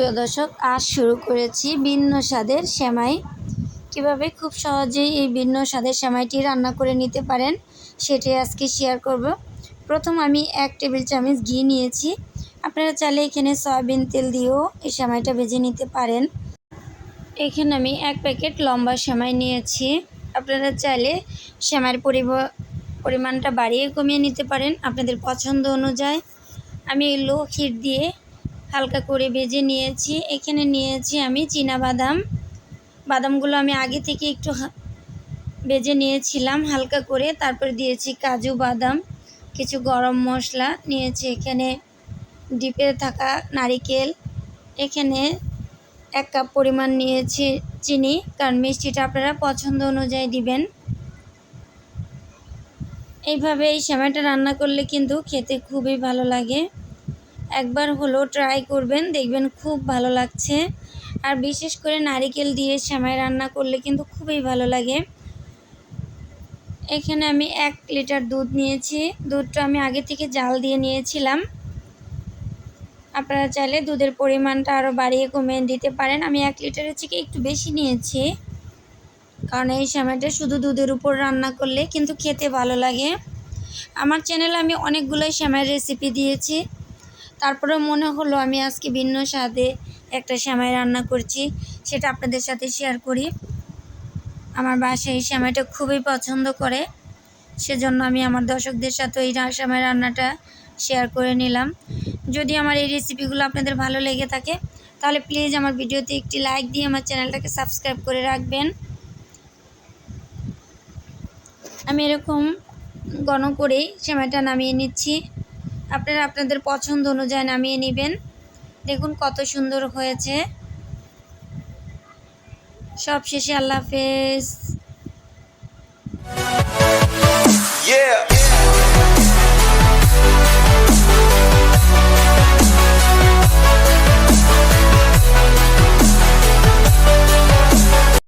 প্রিয় দর্শক, আজ শুরু করেছি ভিন্ন স্বাদের সেমাই। কীভাবে খুব সহজেই এই ভিন্ন স্বাদের সেমাইটি রান্না করে নিতে পারেন সেটি আজকে শেয়ার করব। প্রথম আমি এক টেবিল চামচ ঘি নিয়েছি। আপনারা চাইলে এখানে সয়াবিন তেল দিয়েও এই সেমাইটা ভেজে নিতে পারেন। এখানে আমি এক প্যাকেট লম্বা সেমাই নিয়েছি। আপনারা চাইলে সেমাইয়ের পরিমাণটা বাড়িয়ে কমিয়ে নিতে পারেন, আপনাদের পছন্দ অনুযায়ী। আমি লো ক্ষীর দিয়ে হালকা করে ভেজে নিয়েছি। এখানে নিয়েছি আমি চীনা বাদাম। বাদামগুলো আমি আগে থেকে একটু ভেজে নিয়েছিলাম হালকা করে। তারপর দিয়েছি কাজু বাদাম, কিছু গরম মশলা। নিয়েছি এখানে ডিপে থাকা নারিকেল। এখানে এক কাপ পরিমাণ নিয়েছি চিনি, কারণ মিষ্টিটা আপনারা পছন্দ অনুযায়ী দিবেন। এইভাবে এই সেমাইটা রান্না করলে কিন্তু খেতে খুবই ভালো লাগে। একবার হলো ট্রাই করবেন, দেখবেন খুব ভালো লাগছে। আর বিশেষ করে নারিকেল দিয়ে সেমাই রান্না করলে কিন্তু খুবই ভালো লাগে। এখানে আমি এক লিটার দুধ নিয়েছি। দুধটা আমি আগে থেকে জাল দিয়ে নিয়েছিলাম। আপনারা চাইলে দুধের পরিমাণটা আরও বাড়িয়ে কমিয়ে দিতে পারেন। আমি এক লিটারের থেকে একটু বেশি নিয়েছি। কারণ এই সময়টা শুধু দুধের উপর রান্না করলে কিন্তু খেতে ভালো লাগে। আমার চ্যানেলে আমি অনেকগুলোই সেমাইয়ের রেসিপি দিয়েছি। তারপরে মনে হলো আমি আজকে ভিন্ন স্বাদে একটা সেমাই রান্না করছি, সেটা আপনাদের সাথে শেয়ার করি। আমার বাসায় এই সেমাইটা খুবই পছন্দ করে, সেজন্য আমি আমার দর্শকদের সাথে এই সেমাই রান্নাটা শেয়ার করে নিলাম। যদি আমার এই রেসিপিগুলো আপনাদের ভালো লেগে থাকে, তাহলে প্লিজ আমার ভিডিওতে একটি লাইক দিয়ে আমার চ্যানেলটাকে সাবস্ক্রাইব করে রাখবেন। আমি এরকম গণ করেই সেমাইটা নামিয়ে নিচ্ছি। আপনারা আপনাদের পছন্দ অনুযায়ী নামিয়ে নেবেন। দেখুন কত সুন্দর হয়েছে। সব শেষে আল্লাহ হাফেজ। Yeah.